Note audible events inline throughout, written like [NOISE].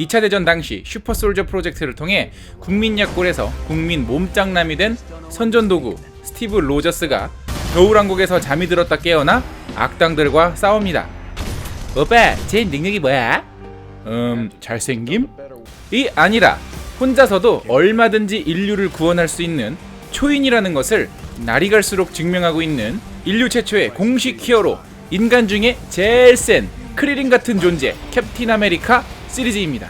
2차 대전 당시 슈퍼솔저 프로젝트를 통해 국민 약골에서 국민 몸짱남이 된 선전도구 스티브 로저스가 겨울왕국에서 잠이 들었다 깨어나 악당들과 싸웁니다. 오빠, 제 능력이 뭐야? 음, 잘생김? 이 아니라 혼자서도 얼마든지 인류를 구원할 수 있는 초인이라는 것을 날이 갈수록 증명하고 있는 인류 최초의 공식 히어로 인간 중에 제일 센 크리링 같은 존재 캡틴 아메리카 시리즈입니다.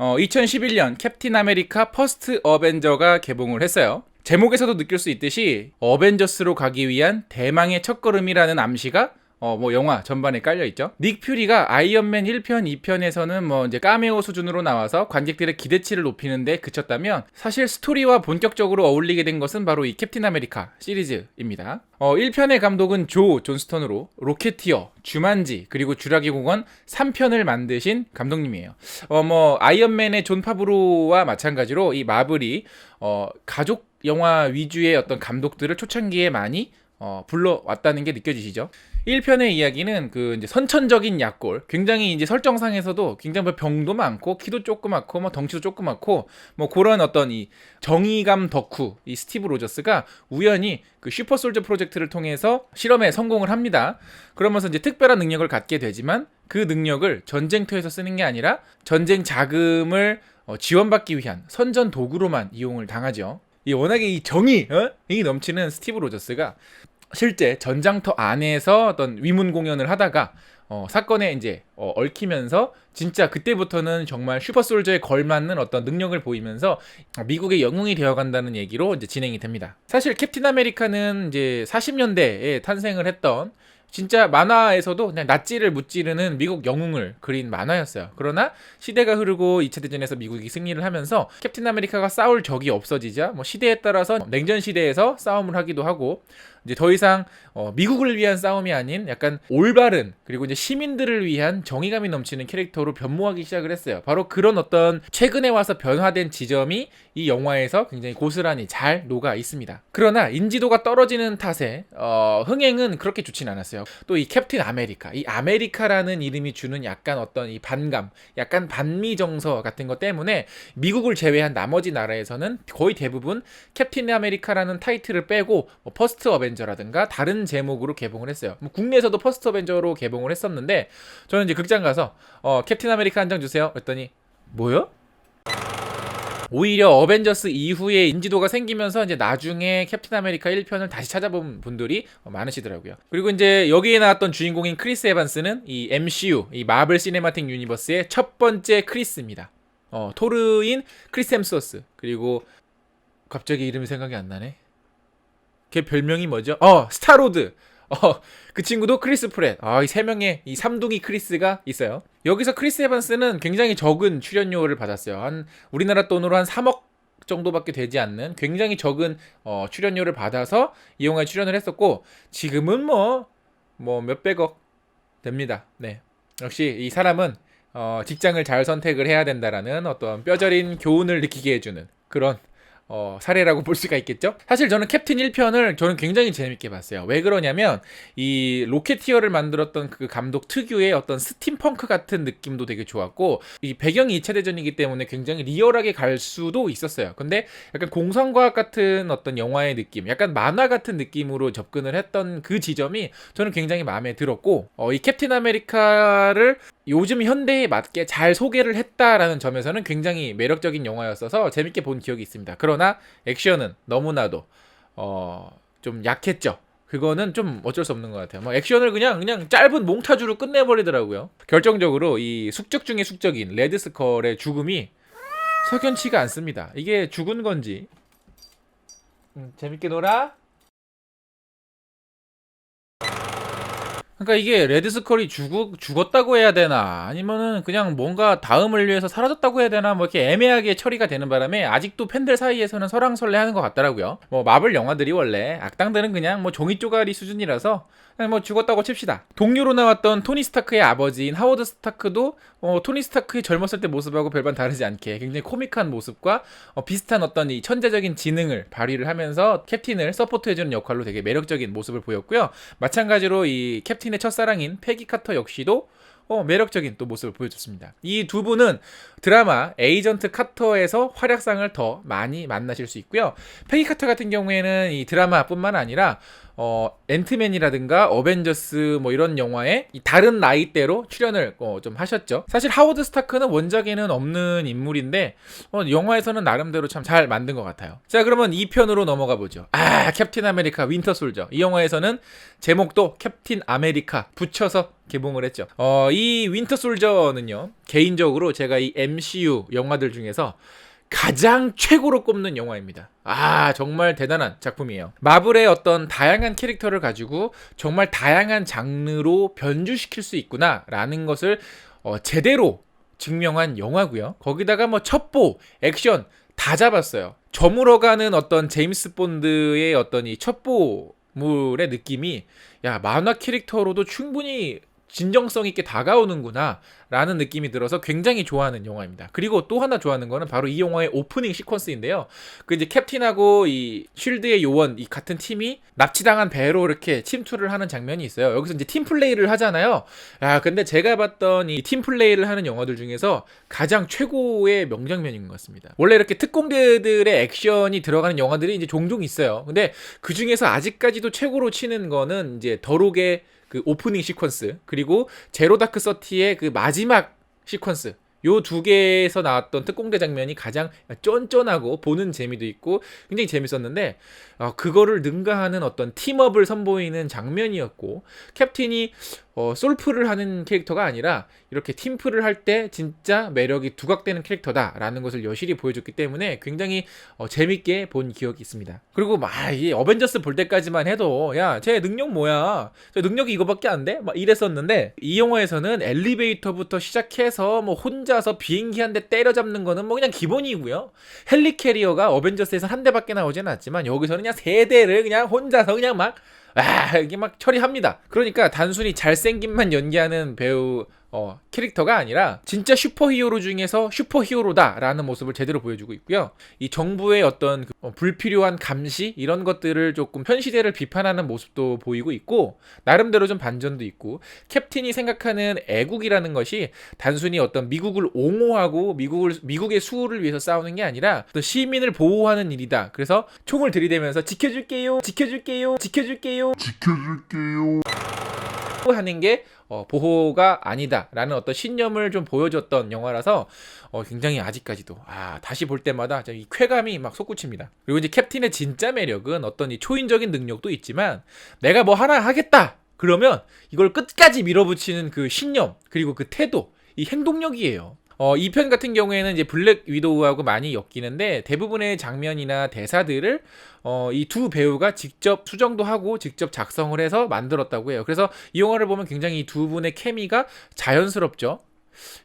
어, 2011년 캡틴 아메리카 퍼스트 어벤져가 개봉을 했어요. 제목에서도 느낄 수 있듯이 어벤져스로 가기 위한 대망의 첫걸음이라는 암시가 어, 뭐 영화 전반에 깔려 있죠. 닉 퓨리가 아이언맨 1편, 2편에서는 뭐 이제 까메오 수준으로 나와서 관객들의 기대치를 높이는데 그쳤다면 사실 스토리와 본격적으로 어울리게 된 것은 바로 이 캡틴 아메리카 시리즈입니다. 어, 1편의 감독은 조 존스턴으로 로켓티어, 주만지, 그리고 주라기 공원 3편을 만드신 감독님이에요. 어, 뭐 아이언맨의 존 파브로와 마찬가지로 이 마블이 어, 가족 영화 위주의 어떤 감독들을 초창기에 많이 어, 불러왔다는 게 느껴지시죠? 1편의 이야기는 그 이제 선천적인 약골, 굉장히 이제 설정상에서도 굉장히 뭐 병도 많고 키도 조그맣고 뭐 덩치도 조그맣고 뭐 그런 어떤 이 정의감 덕후 이 스티브 로저스가 우연히 그 슈퍼솔저 프로젝트를 통해서 실험에 성공을 합니다. 그러면서 이제 특별한 능력을 갖게 되지만 그 능력을 전쟁터에서 쓰는 게 아니라 전쟁 자금을 어, 지원받기 위한 선전 도구로만 이용을 당하죠. 이 워낙에 이 정의, 어? 이 넘치는 스티브 로저스가 실제 전장터 안에서 어떤 위문 공연을 하다가 어, 사건에 이제 어, 얽히면서 진짜 그때부터는 정말 슈퍼솔저에 걸맞는 어떤 능력을 보이면서 미국의 영웅이 되어간다는 얘기로 이제 진행이 됩니다. 사실 캡틴 아메리카는 이제 40년대에 탄생을 했던 진짜 만화에서도 그냥 낫지를 무찌르는 미국 영웅을 그린 만화였어요. 그러나 시대가 흐르고 2차 대전에서 미국이 승리를 하면서 캡틴 아메리카가 싸울 적이 없어지자 뭐 시대에 따라서 냉전 시대에서 싸움을 하기도 하고 이제 더 이상 어, 미국을 위한 싸움이 아닌 약간 올바른 그리고 이제 시민들을 위한 정의감이 넘치는 캐릭터로 변모하기 시작을 했어요. 바로 그런 어떤 최근에 와서 변화된 지점이 이 영화에서 굉장히 고스란히 잘 녹아 있습니다. 그러나 인지도가 떨어지는 탓에 어, 흥행은 그렇게 좋진 않았어요. 또 이 캡틴 아메리카, 이 아메리카라는 이름이 주는 약간 어떤 이 반감, 약간 반미 정서 같은 것 때문에 미국을 제외한 나머지 나라에서는 거의 대부분 캡틴 아메리카라는 타이틀을 빼고 뭐 퍼스트 어벤 져라든가 다른 제목으로 개봉을 했어요. 뭐 국내에서도 퍼스트 어벤져로 개봉을 했었는데 저는 이제 극장 가서 어, 캡틴 아메리카 한 장 주세요. 그랬더니 뭐요? 오히려 어벤져스 이후에 인지도가 생기면서 이제 나중에 캡틴 아메리카 1편을 다시 찾아본 분들이 많으시더라고요. 그리고 이제 여기에 나왔던 주인공인 크리스 에반스는 이 MCU, 이 마블 시네마틱 유니버스의 첫 번째 크리스입니다. 어, 토르인 크리스 햄스워스. 그리고 갑자기 이름이 생각이 안 나네. 걔 별명이 뭐죠? 어, 스타로드. 어, 그 친구도 크리스 프렛. 아, 이 세 명의 이 삼둥이 크리스가 있어요. 여기서 크리스 에반스는 굉장히 적은 출연료를 받았어요. 한 우리나라 돈으로 한 3억 정도밖에 되지 않는 굉장히 적은 어, 출연료를 받아서 이 영화에 출연을 했었고 지금은 뭐 뭐 몇백억 됩니다. 네. 역시 이 사람은 어, 직장을 잘 선택을 해야 된다라는 어떤 뼈저린 교훈을 느끼게 해주는 그런 어, 사례라고 [LAUGHS] 볼 수가 있겠죠? 사실 저는 캡틴 1편을 저는 굉장히 재밌게 봤어요. 왜 그러냐면 이 로켓티어를 만들었던 그 감독 특유의 어떤 스팀펑크 같은 느낌도 되게 좋았고 이 배경이 2차 대전이기 때문에 굉장히 리얼하게 갈 수도 있었어요. 근데 약간 공상과학 같은 어떤 영화의 느낌, 약간 만화 같은 느낌으로 접근을 했던 그 지점이 저는 굉장히 마음에 들었고 어, 이 캡틴 아메리카를 요즘 현대에 맞게 잘 소개를 했다라는 점에서는 굉장히 매력적인 영화였어서 재밌게 본 기억이 있습니다. 그러나 액션은 너무나도 어, 좀 약했죠. 그거는 좀 어쩔 수 없는 것 같아요. 뭐 액션을 그냥 그냥 짧은 몽타주로 끝내버리더라고요. 결정적으로 이 숙적 중의 숙적인 레드스컬의 죽음이 석연치가 않습니다. 이게 죽은 건지 음, 재밌게 놀아. 그러니까 이게 레드스컬이 죽, 죽었다고 해야 되나 아니면은 그냥 뭔가 다음을 위해서 사라졌다고 해야 되나 뭐 이렇게 애매하게 처리가 되는 바람에 아직도 팬들 사이에서는 설왕설래하는 것 같더라고요. 뭐 마블 영화들이 원래 악당들은 그냥 뭐 종이 쪼가리 수준이라서 뭐 죽었다고 칩시다. 동료로 나왔던 토니 스타크의 아버지인 하워드 스타크도 어, 토니 스타크의 젊었을 때 모습하고 별반 다르지 않게 굉장히 코믹한 모습과 어, 비슷한 어떤 이 천재적인 지능을 발휘를 하면서 캡틴을 서포트해주는 역할로 되게 매력적인 모습을 보였고요. 마찬가지로 이 캡틴의 첫사랑인 패기 카터 역시도 어, 매력적인 또 모습을 보여줬습니다. 이 두 분은 드라마 에이전트 카터에서 활약상을 더 많이 만나실 수 있고요. 패기 카터 같은 경우에는 이 드라마뿐만 아니라 어, 앤트맨이라든가 어벤져스 뭐 이런 영화에 이 다른 나이대로 출연을 어, 좀 하셨죠. 사실 하워드 스타크는 원작에는 없는 인물인데 어, 영화에서는 나름대로 참 잘 만든 것 같아요. 자 그러면 2편으로 넘어가 보죠. 아 캡틴 아메리카 윈터 솔저 이 영화에서는 제목도 캡틴 아메리카 붙여서 개봉을 했죠. 어, 이 윈터 솔저는요 개인적으로 제가 이 MCU 영화들 중에서 가장 최고로 꼽는 영화입니다. 아, 정말 대단한 작품이에요. 마블의 어떤 다양한 캐릭터를 가지고 정말 다양한 장르로 변주시킬 수 있구나라는 것을 어, 제대로 증명한 영화고요. 거기다가 뭐 첩보, 액션 다 잡았어요. 저물어가는 어떤 제임스 본드의 어떤 이 첩보 물의 느낌이 야 만화 캐릭터로도 충분히 진정성 있게 다가오는구나 라는 느낌이 들어서 굉장히 좋아하는 영화입니다. 그리고 또 하나 좋아하는 거는 바로 이 영화의 오프닝 시퀀스인데요. 그 이제 캡틴하고 이 쉴드의 요원 이 같은 팀이 납치당한 배로 이렇게 침투를 하는 장면이 있어요. 여기서 이제 팀 플레이를 하잖아요. 아 근데 제가 봤던 이 팀 플레이를 하는 영화들 중에서 가장 최고의 명장면인 것 같습니다. 원래 이렇게 특공대들의 액션이 들어가는 영화들이 이제 종종 있어요. 근데 그 중에서 아직까지도 최고로 치는 거는 이제 더록의 그 오프닝 시퀀스 그리고 제로 다크 서티의 그 마지막 시퀀스. 요 두 개에서 나왔던 특공대 장면이 가장 쫀쫀하고 보는 재미도 있고 굉장히 재밌었는데 어, 그거를 능가하는 어떤 팀업을 선보이는 장면이었고 캡틴이 어, 솔프를 하는 캐릭터가 아니라 이렇게 팀플을 할 때 진짜 매력이 두각되는 캐릭터다라는 것을 여실히 보여줬기 때문에 굉장히 어, 재밌게 본 기억이 있습니다. 그리고 막 이 어벤져스 볼 때까지만 해도 야쟤 능력 뭐야? 저 능력이 이거밖에 안 돼? 막 이랬었는데 이 영화에서는 엘리베이터부터 시작해서 뭐 혼자서 비행기 한 대 때려잡는 거는 뭐 그냥 기본이고요. 헬리 캐리어가 어벤져스에서 한 대밖에 나오진 않았지만 여기서는 그냥 세 대를 그냥 혼자서 그냥 막 아, 이게 막 처리합니다. 그러니까 단순히 잘생김만 연기하는 배우 어, 캐릭터가 아니라 진짜 슈퍼히어로 중에서 슈퍼히어로다라는 모습을 제대로 보여주고 있고요. 이 정부의 어떤 그, 어, 불필요한 감시 이런 것들을 조금 현 시대를 비판하는 모습도 보이고 있고 나름대로 좀 반전도 있고 캡틴이 생각하는 애국이라는 것이 단순히 어떤 미국을 옹호하고 미국을 미국의 수호를 위해서 싸우는 게 아니라 또 시민을 보호하는 일이다. 그래서 총을 들이대면서 지켜줄게요, 지켜줄게요, 지켜줄게요. 지켜줄게요. 하는 게 어, 보호가 아니다라는 어떤 신념을 좀 보여줬던 영화라서 어, 굉장히 아직까지도 아 다시 볼 때마다 이 쾌감이 막 솟구칩니다. 그리고 이제 캡틴의 진짜 매력은 어떤 이 초인적인 능력도 있지만 내가 뭐 하나 하겠다 그러면 이걸 끝까지 밀어붙이는 그 신념 그리고 그 태도 이 행동력이에요. 어, 이편 같은 경우에는 이제 블랙 위도우하고 많이 엮이는데 대부분의 장면이나 대사들을 어, 이 두 배우가 직접 수정도 하고 직접 작성을 해서 만들었다고 해요. 그래서 이 영화를 보면 굉장히 이 두 분의 케미가 자연스럽죠.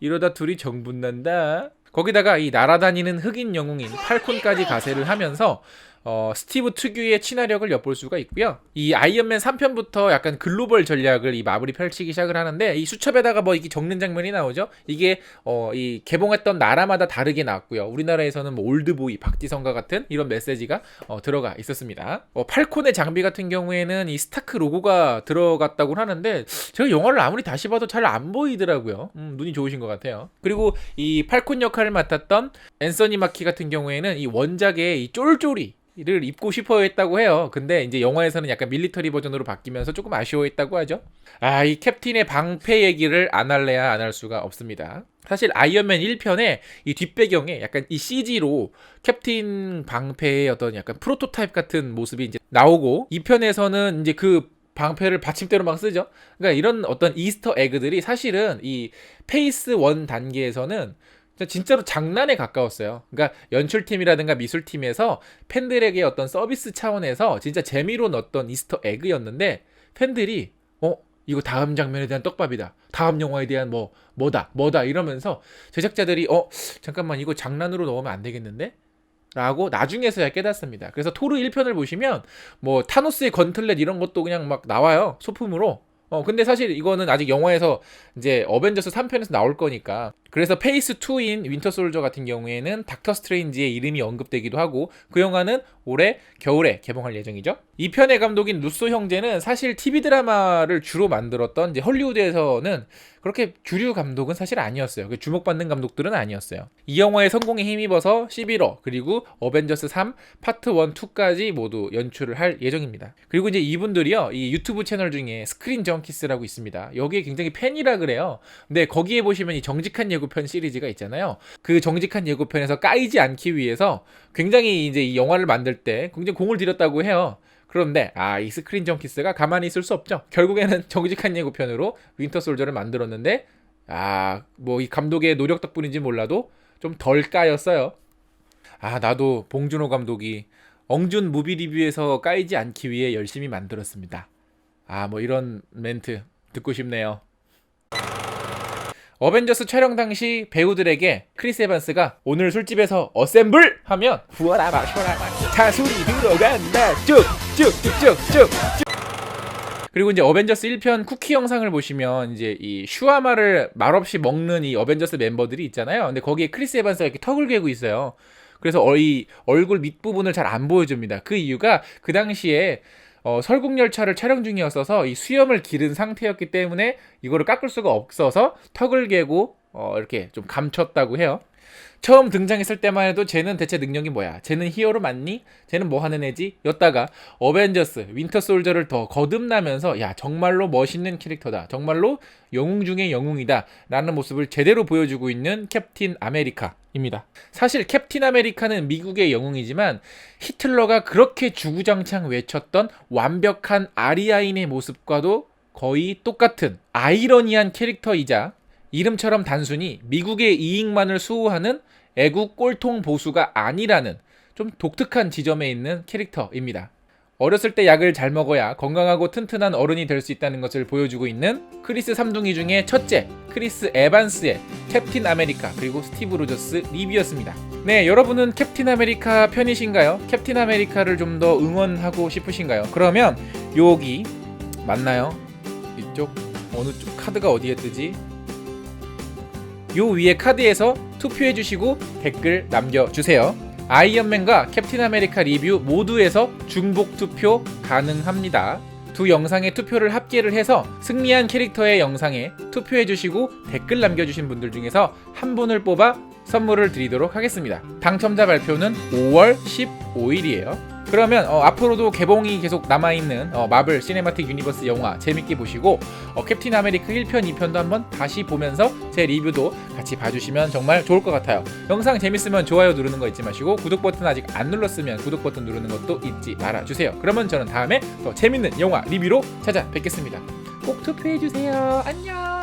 이러다 둘이 정분난다. 거기다가 이 날아다니는 흑인 영웅인 팔콘까지 가세를 하면서 어, 스티브 특유의 친화력을 엿볼 수가 있고요. 이 아이언맨 3편부터 약간 글로벌 전략을 이 마블이 펼치기 시작을 하는데 이 수첩에다가 뭐 이게 적는 장면이 나오죠. 이게 어, 이 개봉했던 나라마다 다르게 나왔고요. 우리나라에서는 뭐 올드보이, 박지성과 같은 이런 메시지가 어, 들어가 있었습니다. 어, 팔콘의 장비 같은 경우에는 이 스타크 로고가 들어갔다고 하는데 제가 영화를 아무리 다시 봐도 잘 안 보이더라고요. 음, 눈이 좋으신 것 같아요. 그리고 이 팔콘 역할을 맡았던 앤서니 마키 같은 경우에는 이 원작의 이 쫄쫄이 를 입고 싶어 했다고 해요. 근데 이제 영화에서는 약간 밀리터리 버전으로 바뀌면서 조금 아쉬워했다고 하죠. 아, 이 캡틴의 방패 얘기를 안 할래야 안 할 수가 없습니다. 사실 아이언맨 1편에 이 뒷배경에 약간 이 CG로 캡틴 방패의 어떤 약간 프로토타입 같은 모습이 이제 나오고 2편에서는 이제 그 방패를 받침대로 막 쓰죠. 그러니까 이런 어떤 이스터 에그들이 사실은 이 페이스 1 단계에서는 진짜로 장난에 가까웠어요. 그러니까 연출팀이라든가 미술팀에서 팬들에게 어떤 서비스 차원에서 진짜 재미로 넣었던 이스터 에그였는데 팬들이 어 이거 다음 장면에 대한 떡밥이다. 다음 영화에 대한 뭐 뭐다 뭐다 이러면서 제작자들이 어 잠깐만 이거 장난으로 넣으면 안 되겠는데? 라고 나중에서야 깨닫습니다. 그래서 토르 1편을 보시면 뭐 타노스의 건틀렛 이런 것도 그냥 막 나와요. 소품으로. 어 근데 사실 이거는 아직 영화에서 이제 어벤져스 3편에서 나올 거니까 그래서 페이스 2인 윈터 솔저 같은 경우에는 닥터 스트레인지의 이름이 언급되기도 하고 그 영화는 올해 겨울에 개봉할 예정이죠. 이 편의 감독인 루소 형제는 사실 TV 드라마를 주로 만들었던 이제 헐리우드에서는 그렇게 주류 감독은 사실 아니었어요. 그 주목받는 감독들은 아니었어요. 이 영화의 성공에 힘입어서 11호 그리고 어벤져스 3 파트 1, 2까지 모두 연출을 할 예정입니다. 그리고 이제 이분들이요 이 유튜브 채널 중에 스크린 정키스라고 있습니다. 여기에 굉장히 팬이라 그래요. 근데 거기에 보시면 이 정직한 예고 편 시리즈가 있잖아요. 그 정직한 예고편에서 까이지 않기 위해서 굉장히 이제 이 영화를 만들 때 굉장히 공을 들였다고 해요. 그런데 아 이 스크린 정키스가 가만히 있을 수 없죠. 결국에는 [LAUGHS] 정직한 예고편으로 윈터 솔저를 만들었는데 아 뭐 이 감독의 노력 덕분인지 몰라도 좀 덜 까였어요. 아 나도 봉준호 감독이 엉준 무비 리뷰에서 까이지 않기 위해 열심히 만들었습니다. 아 뭐 이런 멘트 듣고 싶네요. 어벤져스 촬영 당시 배우들에게 크리스 에반스가 오늘 술집에서 어셈블 하면 부어라 마셔라 자술이 들어간다 쭉쭉쭉쭉쭉 그리고 이제 어벤져스 1편 쿠키 영상을 보시면 이제 이 슈아마를 말없이 먹는 이 어벤져스 멤버들이 있잖아요. 근데 거기에 크리스 에반스가 이렇게 턱을 괴고 있어요. 그래서 어, 이 얼굴 밑부분을 잘 안 보여줍니다. 그 이유가 그 당시에 어, 설국열차를 촬영 중이었어서 이 수염을 기른 상태였기 때문에 이거를 깎을 수가 없어서 턱을 개고 어, 이렇게 좀 감췄다고 해요. 처음 등장했을 때만 해도 쟤는 대체 능력이 뭐야? 쟤는 히어로 맞니? 쟤는 뭐 하는 애지? 였다가 어벤져스 윈터 솔저를 더 거듭나면서 야 정말로 멋있는 캐릭터다. 정말로 영웅 중의 영웅이다. 라는 모습을 제대로 보여주고 있는 캡틴 아메리카 입니다. 사실 캡틴 아메리카는 미국의 영웅이지만 히틀러가 그렇게 주구장창 외쳤던 완벽한 아리아인의 모습과도 거의 똑같은 아이러니한 캐릭터이자 이름처럼 단순히 미국의 이익만을 수호하는 애국 꼴통 보수가 아니라는 좀 독특한 지점에 있는 캐릭터입니다. 어렸을 때 약을 잘 먹어야 건강하고 튼튼한 어른이 될 수 있다는 것을 보여주고 있는 크리스 삼둥이 중에 첫째, 크리스 에반스의 캡틴 아메리카 그리고 스티브 로저스 리뷰였습니다. 네, 여러분은 캡틴 아메리카 편이신가요? 캡틴 아메리카를 좀 더 응원하고 싶으신가요? 그러면 여기 맞나요? 이쪽 어느 쪽 카드가 어디에 뜨지? 요 위에 카드에서 투표해 주시고 댓글 남겨 주세요. 아이언맨과 캡틴 아메리카 리뷰 모두에서 중복 투표 가능합니다. 두 영상의 투표를 합계를 해서 승리한 캐릭터의 영상에 투표해 주시고 댓글 남겨 주신 분들 중에서 한 분을 뽑아 선물을 드리도록 하겠습니다. 당첨자 발표는 5월 15일이에요. 그러면 어, 앞으로도 개봉이 계속 남아있는 어, 마블 시네마틱 유니버스 영화 재밌게 보시고 어, 캡틴 아메리카 1편, 2편도 한번 다시 보면서 제 리뷰도 같이 봐주시면 정말 좋을 것 같아요. 영상 재밌으면 좋아요 누르는 거 잊지 마시고 구독 버튼 아직 안 눌렀으면 구독 버튼 누르는 것도 잊지 말아주세요. 그러면 저는 다음에 더 재밌는 영화 리뷰로 찾아뵙겠습니다. 꼭 투표해주세요. 안녕!